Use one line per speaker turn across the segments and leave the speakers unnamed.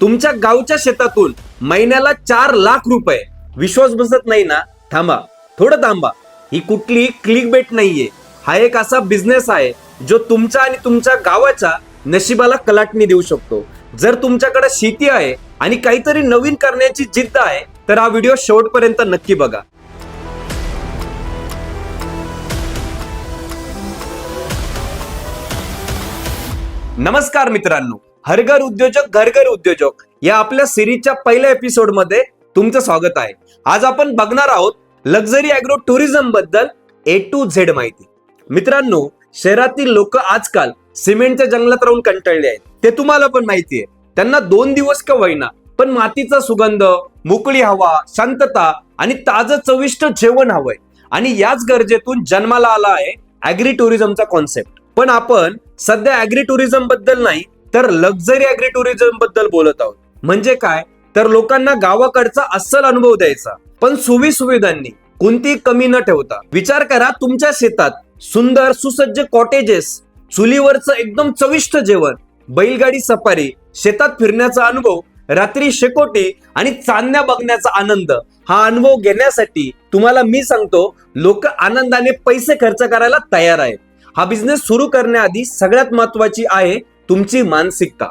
तुमच्या गावच्या शेतातून महिन्याला चार लाख रुपये. विश्वास बसत नाही ना? थांबा थोडं थांबा. ही कुठली क्लिक बेट नाहीये. हा एक असा बिझनेस आहे जो तुमच्या आणि तुमच्या गावाच्या नशिबाला कलाटणी देऊ शकतो. जर तुमच्याकडे शेती आहे आणि काहीतरी नवीन करण्याची जिद्द आहे तर हा व्हिडिओ शेवटपर्यंत नक्की बघा. नमस्कार मित्रांनो. हरघर उद्योजक घरघर उद्योजक या आपल्या सिरीजच्या पहिल्या एपिसोडमध्ये तुमचं स्वागत आहे. आज आपण बघणार आहोत लक्झरी अॅग्रो टुरिझमबद्दल ए टू झेड माहिती. मित्रांनो शहरातील लोक आजकाल सिमेंटच्या जंगलात राहून कंटाळले आहेत. ते तुम्हाला पण माहिती आहे. त्यांना दोन दिवस का होईना पण मातीचा सुगंध मोकळी हवा शांतता आणि ताजं चविष्ट जेवण हवंय. आणि याच गरजेतून जन्माला आला आहे अॅग्री टुरिझमचा कॉन्सेप्ट पण आपण सध्या अॅग्री टुरिझमबद्दल नाही तर लक्झरी अॅग्री टुरिझमबद्दल बोलत आहोत. म्हणजे काय? तर लोकांना गावाकडचा अस्सल अनुभव द्यायचा. पण सुवी सुविधांनी कोणतीही कमी न ठेवता. विचार करा तुमच्या शेतात सुंदर सुसज्ज कॉटेजेस चुलीवरचं एकदम चविष्ट जेवण बैलगाडी सफारी शेतात फिरण्याचा अनुभव रात्री शेकोटी आणि चांदण्या बघण्याचा आनंद. हा अनुभव घेण्यासाठी तुम्हाला मी सांगतो लोक आनंदाने पैसे खर्च करायला तयार आहेत. हा बिझनेस सुरू करण्याआधी सगळ्यात महत्वाची आहे तुमची मानसिकता.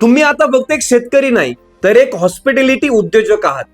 तुम्ही आता फक्त एक शेतकरी नाही तर एक हॉस्पिटॅलिटी उद्योजक आहात.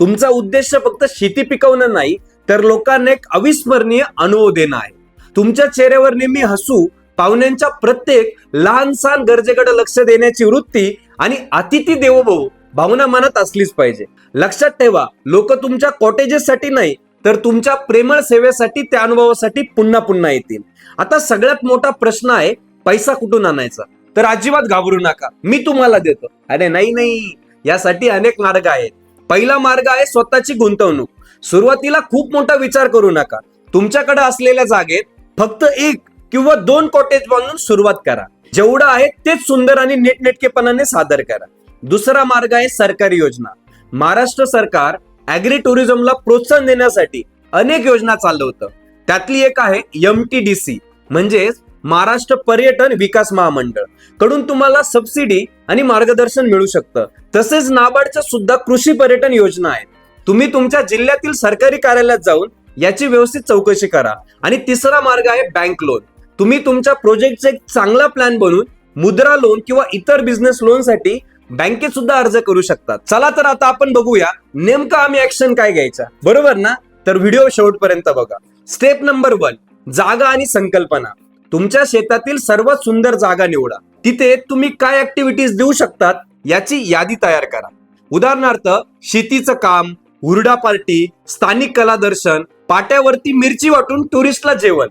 तुमचा उद्देश फक्त शेती पिकवणं नाही तर लोकांना एक अविस्मरणीय अनुभव देणं आहे. तुमच्या चेहऱ्यावर नेहमी हसू पाहुण्यांच्या प्रत्येक लहान सहान गरजेकडे लक्ष देण्याची वृत्ती आणि अतिथी देवोभव भावना मनात असलीच पाहिजे. लक्षात ठेवा लोक तुमच्या कॉटेजेस साठी नाही तर तुमच्या प्रेमळ सेवेसाठी त्या अनुभवासाठी पुन्हा पुन्हा येतील. आता सगळ्यात मोठा प्रश्न आहे पैसा कुठून आणायचा? तर अजिबात घाबरू नका. मी तुम्हाला देतो. अरे नाही नाही. यासाठी अनेक मार्ग आहेत. पहिला मार्ग आहे स्वतःची गुंतवणूक. सुरुवातीला खूप मोठा विचार करू नका. तुमच्याकडे असलेल्या जागेत फक्त एक किंवा दोन कॉटेज बांधून सुरुवात करा. जेवढं आहे तेच सुंदर आणि नीटनेटकेपणाने सादर करा. दुसरा मार्ग आहे सरकारी योजना. महाराष्ट्र सरकार अॅग्री टुरिझमला प्रोत्साहन देण्यासाठी अनेक योजना चालवतं. त्यातली एक आहे एम टी डी सी म्हणजेच महाराष्ट्र पर्यटन विकास महामंडळ. कडून तुम्हाला सबसिडी आणि मार्गदर्शन मिळू शकतं. तसेच नाबार्डच्या सुद्धा कृषी पर्यटन योजना आहेत. तुम्ही तुमच्या जिल्ह्यातील सरकारी कार्यालयात जाऊन याची व्यवस्थित चौकशी करा. आणि तिसरा मार्ग आहे बँक लोन तुम्ही तुमच्या प्रोजेक्टचा एक चांगला प्लॅन बनवून मुद्रा लोन किंवा इतर बिझनेस लोनसाठी बँकेत सुद्धा अर्ज करू शकतात. चला तर आता आपण बघूया नेमकं आम्ही ऍक्शन काय घ्यायचा. बरोबर ना? तर व्हिडिओ शेवटपर्यंत बघा. स्टेप नंबर वन जागा आणि संकल्पना. तुमच्या शेतातील सर्वात सुंदर जागा निवडा. तिथे तुम्ही काय ऍक्टिव्हिटीज देऊ शकतात याची यादी तयार करा. उदाहरणार्थ शेतीचं काम हुरडा पार्टी स्थानिक कला दर्शन पाट्यावरती मिरची वाटून टुरिस्टला जेवण.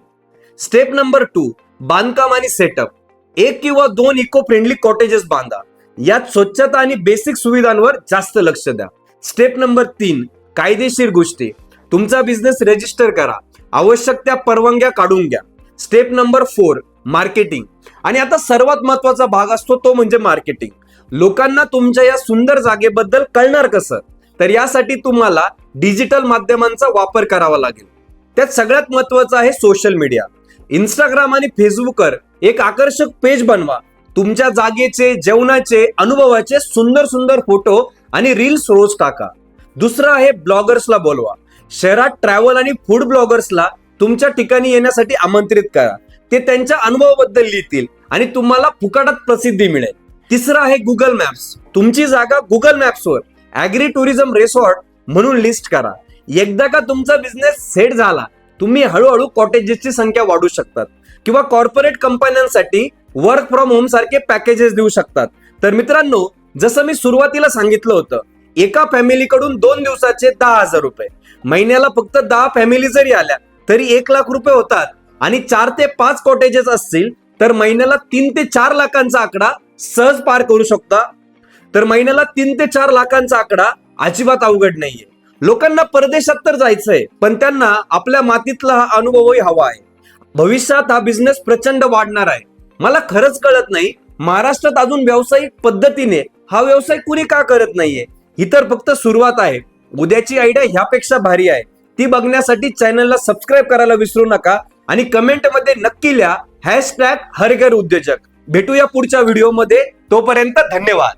स्टेप नंबर टू बांधकाम आणि सेटअप एक किंवा दोन इको फ्रेंडली कॉटेजेस बांधा. यात स्वच्छता आणि बेसिक सुविधांवर जास्त लक्ष द्या. स्टेप नंबर तीन कायदेशीर गोष्टी. तुमचा बिझनेस रजिस्टर करा. आवश्यक त्या परवानग्या काढून घ्या. Step number four marketing. आणि आता सर्वात महत्त्वाचा भाग असतो तो म्हणजे मार्केटिंग. लोकांना तुमच्या या सुंदर जागेबद्दल कळणार कसं? तर यासाठी तुम्हाला डिजिटल माध्यमांचा वापर करावा लागेल. त्यात सगळ्यात महत्वाचं आहे सोशल मीडिया. इंस्टाग्राम आणि फेसबुकवर एक आकर्षक पेज बनवा. तुमच्या जागेचे जेवणाचे अनुभवाचे सुंदर सुंदर फोटो आणि रील्स रोज टाका. दुसरं आहे ब्लॉगर्सला बोलवा. शहरात ट्रॅव्हल आणि फूड ब्लॉगर्सला तुमच्या ठिकाणी येण्यासाठी आमंत्रित करा. ते त्यांच्या अनुभवाबद्दल लिहितील आणि तुम्हाला फुकटात प्रसिद्धी मिळेल. तिसरं आहे गुगल मॅप्स तुमची जागा गुगल मॅप्सवर ॲग्री टुरिझम रिसॉर्ट म्हणून लिस्ट करा. एकदा का तुमचा बिझनेस सेट झाला तुम्ही हळूहळू कॉटेजेसची संख्या वाढू शकतात. किंवा कॉर्पोरेट कंपन्यांसाठी वर्क फ्रॉम होम सारखे पॅकेजेस देऊ शकतात. तर मित्रांनो जसं मी सुरुवातीला सांगितलं होतं एका फॅमिलीकडून दोन दिवसाचे दहा हजार रुपये. महिन्याला फक्त दहा फॅमिली जरी आल्या तरी एक लाख रुपये होतात. आणि चार ते पाच कॉटेजेस असतील तर महिन्याला तीन ते चार लाखांचा आकडा सहज पार करू शकता. तर महिन्याला तीन ते चार लाखांचा आकडा अजिबात अवघड नाहीये. लोकांना परदेशात तर जायचंय पण त्यांना आपल्या मातीतला हा अनुभवही हवा आहे. भविष्यात हा बिझनेस प्रचंड वाढणार आहे. मला खरंच कळत नाही महाराष्ट्रात अजून व्यावसायिक पद्धतीने हा व्यवसाय कुणी का करत नाहीये? ही तर फक्त सुरुवात आहे. उद्याची आयडिया ह्यापेक्षा भारी आहे. ती बघण्यासाठी चॅनलला सबस्क्राईब करायला विसरू नका आणि कमेंटमध्ये नक्की लिहा हॅशटॅग हरघर उद्योजक. भेटूया पुढच्या व्हिडिओमध्ये तोपर्यंत धन्यवाद.